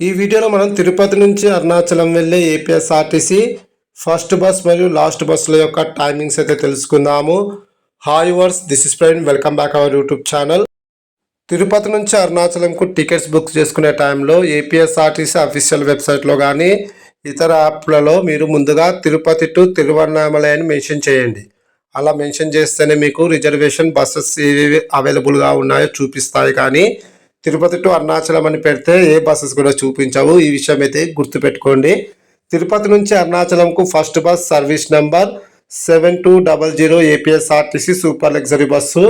ఈ వీడియోలో మనం తిరుపతి నుంచి అరుణాచలం వెళ్ళే ఏపీఎస్ఆర్టీసీ ఫస్ట్ బస్ మరియు లాస్ట్ బస్సుల యొక్క టైమింగ్స్ అయితే తెలుసుకుందాము. Hi viewers this is friend welcome back our YouTube channel. Tirupati నుంచి అరుణాచలంకు టికెట్స్ బుక్ చేసుకునే టైంలో ఏపీఎస్ఆర్టీసీ అఫీషియల్ వెబ్సైట్లో కానీ ఇతర యాప్లలో మీరు ముందుగా తిరుపతి టు తిరువన్నామలై అని మెన్షన్ చేయండి. అలా మెన్షన్ చేస్తేనే మీకు రిజర్వేషన్ బస్సెస్ ఏవి అవైలబుల్గా ఉన్నాయో చూపిస్తాయి కానీ తిరుపతి టు అరుణాచలం అని పెడితే ఏ బస్సెస్ కూడా చూపించవు. ఈ విషయం అయితే గుర్తుపెట్టుకోండి. తిరుపతి నుంచి అరుణాచలంకు first bus service number seven two double zero APSRTC super luxury bus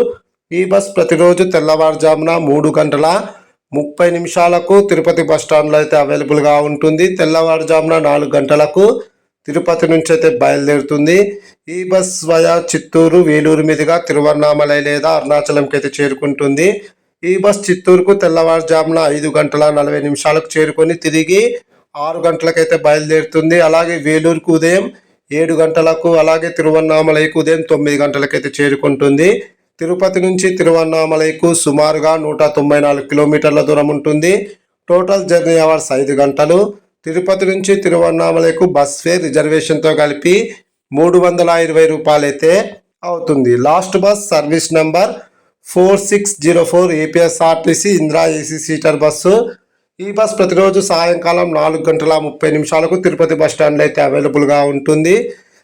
ఈ బస్ ప్రతిరోజు తెల్లవారుజామున మూడు గంటల ముప్పై నిమిషాలకు తిరుపతి బస్ స్టాండ్లో అయితే అవైలబుల్గా ఉంటుంది. తెల్లవారుజామున నాలుగు గంటలకు తిరుపతి నుంచి అయితే బయలుదేరుతుంది. ఈ బస్ వయా చిత్తూరు వేలూరు మీదుగా తిరువన్నామలై లేదా అరుణాచలంకి అయితే చేరుకుంటుంది. ఈ బస్ చిత్తూరుకు తెల్లవారుజామున ఐదు గంటల నలభై నిమిషాలకు చేరుకొని తిరిగి ఆరు గంటలకైతే బయలుదేరుతుంది. అలాగే వేలూరుకు ఉదయం ఏడు గంటలకు అలాగే తిరువన్నామలైకు ఉదయం తొమ్మిది గంటలకైతే చేరుకుంటుంది. తిరుపతి నుంచి తిరువన్నామలైకు సుమారుగా నూట తొంభై నాలుగు కిలోమీటర్ల దూరం ఉంటుంది. టోటల్ జర్నీ అవర్స్ ఐదు గంటలు. తిరుపతి నుంచి తిరువన్నామలైకు బస్ ఫేర్ రిజర్వేషన్తో కలిపి మూడు వందల ఇరవై రూపాయలైతే అవుతుంది. Last bus service number four six zero four APSRTC Indira AC seater bus. ఈ బస్ ప్రతిరోజు సాయంకాలం నాలుగు గంటల ముప్పై నిమిషాలకు తిరుపతి బస్ స్టాండ్లో అయితే అవైలబుల్గా ఉంటుంది.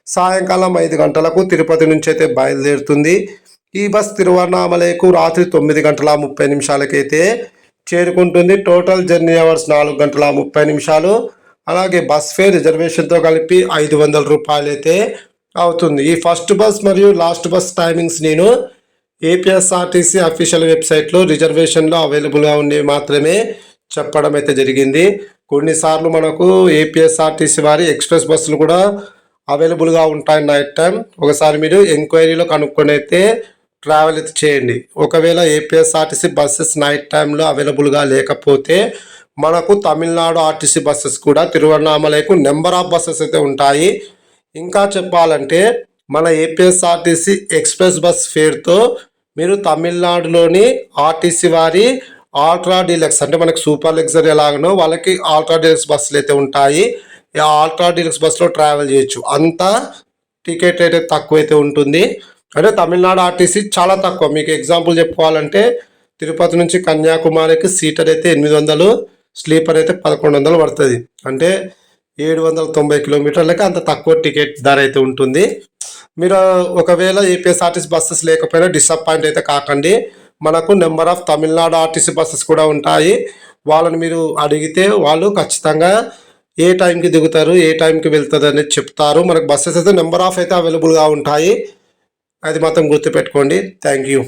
సాయంకాలం ఐదు గంటలకు తిరుపతి నుంచి అయితే బయలుదేరుతుంది. ఈ బస్ తిరువన్నామలైకు రాత్రి తొమ్మిది గంటల ముప్పై నిమిషాలకైతే చేరుకుంటుంది. టోటల్ జర్నీ అవర్స్ నాలుగు గంటల ముప్పై నిమిషాలు. అలాగే బస్ ఫేర్ రిజర్వేషన్తో కలిపి ఐదు వందల రూపాయలు అయితే అవుతుంది. ఈ ఫస్ట్ బస్ మరియు లాస్ట్ బస్ టైమింగ్స్ నేను ఏపీఎస్ఆర్టీసీ అఫీషియల్ వెబ్సైట్లో రిజర్వేషన్లో అవైలబుల్గా ఉండేవి మాత్రమే చెప్పడం అయితే జరిగింది. కొన్నిసార్లు మనకు ఏపీఎస్ఆర్టీసీ వారి ఎక్స్ప్రెస్ బస్సులు కూడా అవైలబుల్గా ఉంటాయి నైట్ టైం ఒకసారి మీరు ఎంక్వైరీలో కనుక్కొని అయితే ట్రావెల్ అయితే చేయండి. ఒకవేళ ఏపీఎస్ఆర్టీసీ బస్సెస్ నైట్ టైంలో అవైలబుల్గా లేకపోతే మనకు తమిళనాడు ఆర్టీసీ బస్సెస్ కూడా తిరువన్నామలకు నెంబర్ ఆఫ్ బస్సెస్ అయితే ఉంటాయి. ఇంకా చెప్పాలంటే మన ఏపీఎస్ఆర్టీసీ ఎక్స్ప్రెస్ బస్ ఫేర్తో మీరు తమిళనాడులోని ఆర్టీసీ వారి ఆల్ట్రా డీలక్స్ అంటే మనకు సూపర్ లగ్జరీ ఎలాగనో వాళ్ళకి ఆల్ట్రా డీలక్స్ బస్సులు అయితే ఉంటాయి. ఈ ఆల్ట్రా డీలక్స్ బస్సులో ట్రావెల్ చేయొచ్చు. అంత టికెట్ రేట్ తక్కువ అయితే ఉంటుంది. అంటే తమిళనాడు ఆర్టీసీ చాలా తక్కువ. మీకు ఎగ్జాంపుల్ చెప్పుకోవాలంటే తిరుపతి నుంచి కన్యాకుమారికి సీటర్ అయితే ఎనిమిది వందలు స్లీపర్ అయితే పదకొండు వందలు పడుతుంది. అంటే ఏడు వందల తొంభై కిలోమీటర్లకి అంత తక్కువ టికెట్ ధర అయితే ఉంటుంది. మీరు ఒకవేళ ఏపీఎస్ఆర్టీసీ బస్సెస్ లేకపోయినా డిసప్పాయింట్ అయితే కాకండి. మనకు number of Tamil Nadu RTC buses కూడా ఉంటాయి. వాళ్ళని మీరు అడిగితే వాళ్ళు ఖచ్చితంగా ఏ టైంకి దిగుతారు ఏ టైంకి వెళ్తుంది అనేది చెప్తారు. మనకు బస్సెస్ అయితే నెంబర్ ఆఫ్ అయితే అవైలబుల్గా ఉంటాయి. అది మాత్రం గుర్తుపెట్టుకోండి. Thank you